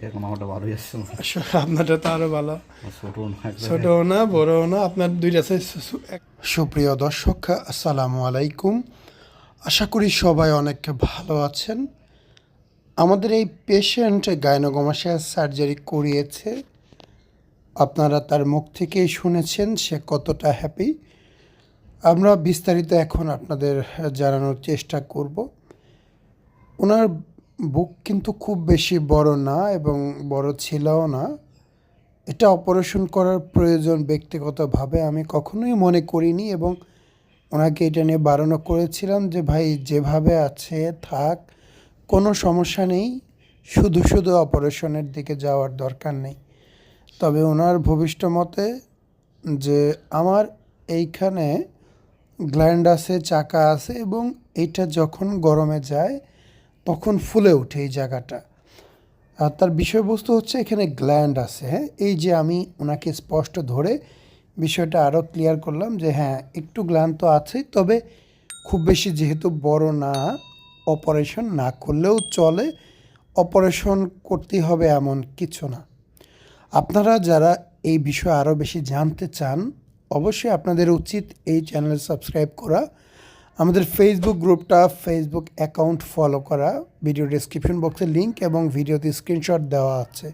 দেখুন আমারটা ভালোই আসছে আপনারটা তো আরও ভালো। ছোট না একবারে। ছোটও না বড়ও না আপনার দুইটা সাইজ সুপ্রিয় দর্শক আসসালামু আলাইকুম। আশা করি সবাই অনেক ভালো আছেন। আমাদের এই পেশেন্ট গায়নোগমাশিয়া সার্জারি করিয়েছে। আপনারা তার মুখ থেকেই শুনেছেন সে কতটা হ্যাপি আমরা বিস্তারিত এখন আপনাদের জানানোর চেষ্টা করব। ওনার বুক কিন্তু খুব বেশি বড় না এবং বড় ছিলও না। এটা অপারেশন করার প্রয়োজন ব্যক্তিগতভাবে আমি কখনোই মনে করিনি এবং ওনাকে এটা নিয়ে বারণও করেছিলাম যে, ভাই, যেভাবে আছে, থাক, কোনো সমস্যা নেই। শুধু শুধু অপারেশনের দিকে যাওয়ার দরকার নেই। তবে ওনার ভবিষ্য মতে যে, আমার এইখানে গ্ল্যান্ড আছে চাকা আছে এবং এটা যখন গরমে যায় তখন ফুলে ওঠে এই জায়গাটা। আর তার বিষয়বস্তু হচ্ছে এখানে গ্ল্যান্ড আছে হ্যাঁ? এই যে আমি ওনাকে স্পষ্ট ধরে বিষয়টা আরও ক্লিয়ার করলাম যে হ্যাঁ একটু গ্ল্যান্ড তো আছেই, তবে খুব বেশি যেহেতু বড় না অপারেশন না করলেও চলে অপারেশন করতে হবে এমন কিছু না। আপনারা যারা এই বিষয়ে আরও বেশি জানতে চান, অবশ্যই আপনাদের উচিত এই চ্যানেল সাবস্ক্রাইব করা। আমাদের ফেসবুক গ্রুপটা ফেসবুক অ্যাকাউন্ট ফলো করা ভিডিও ডেসক্রিপশন বক্সে লিঙ্ক এবং ভিডিওতে স্ক্রিনশট দেওয়া আছে।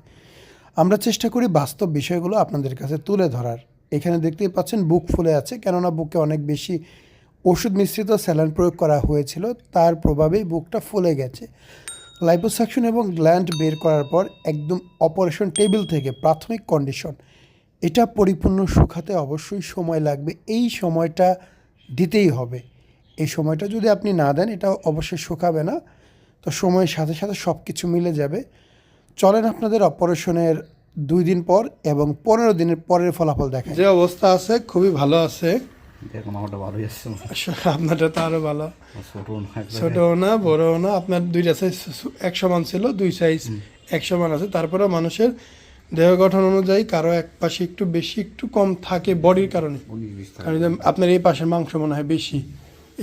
আমরা চেষ্টা করি বাস্তব বিষয়গুলো আপনাদের কাছে তুলে ধরার। এখানে দেখতেই পাচ্ছেন বুক ফুলে আছে, কেননা বুকে অনেক বেশি ওষুধ মিশ্রিত স্যালান প্রয়োগ করা হয়েছিল, তার প্রভাবেই বুকটা ফুলে গেছে। লাইপোসাকশন এবং গ্ল্যান্ড বের করার পর একদম অপারেশন টেবিল থেকে প্রাথমিক কন্ডিশন এটা পরিপূর্ণ শুকাতে অবশ্যই সময় লাগবে, এই সময়টা দিতেই হবে। এই সময়টা যদি আপনি না দেন এটা অবশ্যই শুকাবে না। তো সময়ের সাথে সাথে সব কিছু মিলে যাবে। চলেন আপনাদের অপারেশনের দুই দিন পর এবং পনেরো দিনের পরের ফলাফল দেখা যে অবস্থা আছে খুবই ভালো আছে। দেখুন আমারটা ভালোই আসছে আসলে আপনারটা তো আরও ভালো। ছোট না একবারে। ছোটও না বড়ও না। আপনার দুইটা সাইজ এক সমান ছিল দুই সাইজ এক সমান আছে। তারপরে মানুষের দেহ গঠন অনুযায়ী কারও এক পাশে একটু বেশি একটু কম থাকে বডির কারণে। কারণ আপনার এই পাশের মাংস মনে হয় বেশি।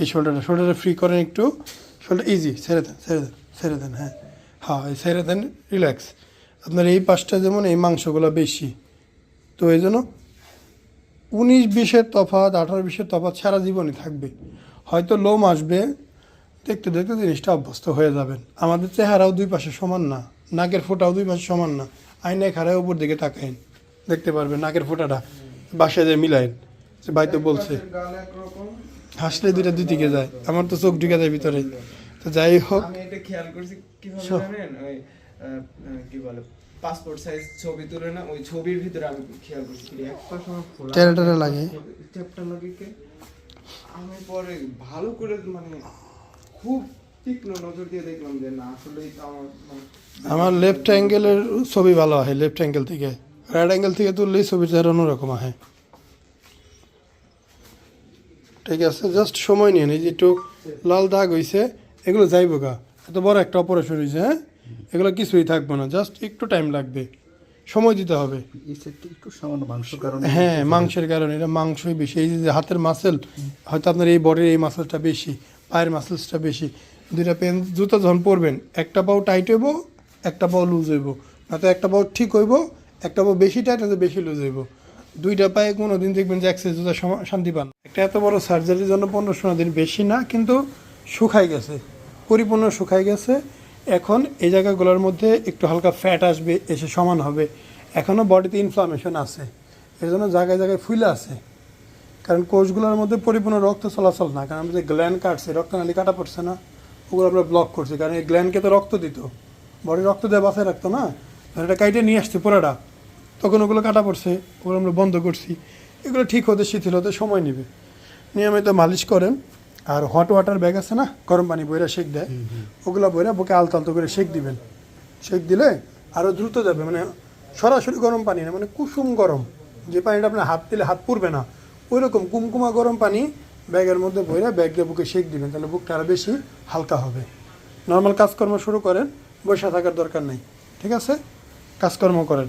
এই শোল্ডারটা শোল্ডারটা ফ্রি করেন একটু। শোল্ডার ইজি ছেড়ে দেন ছেড়ে দেন ছেড়ে দেন হ্যাঁ। হ্যাঁ এই ছেড়ে দেন রিল্যাক্স আপনার এই পাশটা যেমন, এই মাংসগুলো বেশি। তো এই জন্য উনিশ বিশের তফাৎ, আঠারো বিশের তফাত সারা জীবনই থাকবে। হয়তো লোম আসবে, দেখতে দেখতে জিনিসটা অভ্যস্ত হয়ে যাবেন। আমাদের চেহারাও দুই পাশে সমান না, নাকের ফোঁটাও দুই পাশে সমান না। আয়নায় খাড়ায় উপর দিকে তাকাইন দেখতে পারবেন নাকের ফোঁটাটা বাসায় যে মিলাইন সে ভাই তো বলছে। হাসলে দুইটা দুই দিকে যায়। আমার তো চোখ ঢুকে যায় ভিতরে। তো যাই হোক। আমি এটা খেয়াল করছি কীভাবে জানেন? ওই আহ, আহ, কি বলে পাসপোর্ট সাইজ ছবি তুলে না ওই ছবির ভিতরে আমি খেয়াল করছি। কি একটা সময় খোলা টেরা টেরা লাগে। টেপটা লাগে কে? আমি পরে ভালো করে মানে খুব তীক্ষ্ণ নজর দিয়ে দেখলাম যে না আমার মানে আমার লেফট অ্যাঙ্গেলের ছবি ভালো হয় লেফট অ্যাঙ্গেল থেকে। রাইট অ্যাঙ্গেল থেকে তুললেই ছবিটা অন্যরকম হয় ঠিক আছে জাস্ট সময় নিয়ে এই যে একটু লাল দাগ হয়েছে এগুলো যাইবো গা। এত বড় একটা অপারেশন হয়েছে হ্যাঁ? এগুলো কিছুই থাকবে না জাস্ট একটু টাইম লাগবে সময় দিতে হবে। একটু সামান্য মাংস কারণে হ্যাঁ মাংসের কারণে এটা মাংসই বেশি। এই যে হাতের মাসেল হয়তো আপনার এই বডির এই মাসেলটা বেশি পায়ের মাসেলসটা বেশি। দুইটা পেন জুতা যখন পরবেন একটা পাও টাইট হইব একটা পাও লুজ হইব। না তো একটা পাও ঠিক হইব একটা পাও বেশি টাইট হয়তো বেশি লুজ হইব। দুইটা পায়ে কোনো দিন দেখবেন যে একসাথে জুতা শান্তি পান একটা এত বড় সার্জারির জন্য পনেরো ষোলো দিন বেশি না, কিন্তু শুকাই গেছে, পরিপূর্ণ শুকাই গেছে। এখন এই জায়গাগুলোর মধ্যে একটু হালকা ফ্যাট আসবে, এসে সমান হবে। এখনও বডিতে ইনফ্লামেশন আছে, এর জন্য জায়গায় জায়গায় ফুলে আছে। কারণ কোষগুলোর মধ্যে পরিপূর্ণ রক্ত চলাচল না, কারণ আমাদের গ্ল্যান্ড কাটছে, রক্তনালী কাটা পড়ছে না। ওগুলো আমরা ব্লক করছি, কারণ এই গ্ল্যান্ডকে তো রক্ত দিত। বডি রক্ত দিয়ে বাঁচায় রাখতো না এটা কাইটে নিয়ে আসছে পুরাটা। তখন ওগুলো কাটা পড়ছে ওগুলো আমরা বন্ধ করছি। এগুলো ঠিক হতে শিথিল হতে সময় নেবে। নিয়মিত মালিশ করেন। আর হট ওয়াটার ব্যাগ আছে না গরম পানি বইরা শেক দেয়। ওগুলো বইরা বুকে আলতো আলতো করে শেক দিবেন। শেক দিলে আরও দ্রুত যাবে। মানে সরাসরি গরম পানি না মানে কুসুম গরম। যে পানিটা আপনার হাত দিলে হাত পুড়বে না। ওই রকম কুমকুমা গরম পানি ব্যাগের মধ্যে বইরা ব্যাগ দিয়ে বুকে শেক দিবেন। তাহলে বুকটা আরও বেশি হালকা হবে। নর্মাল কাজকর্ম শুরু করেন বসে থাকার দরকার নেই। ঠিক আছে? কাজকর্ম করেন।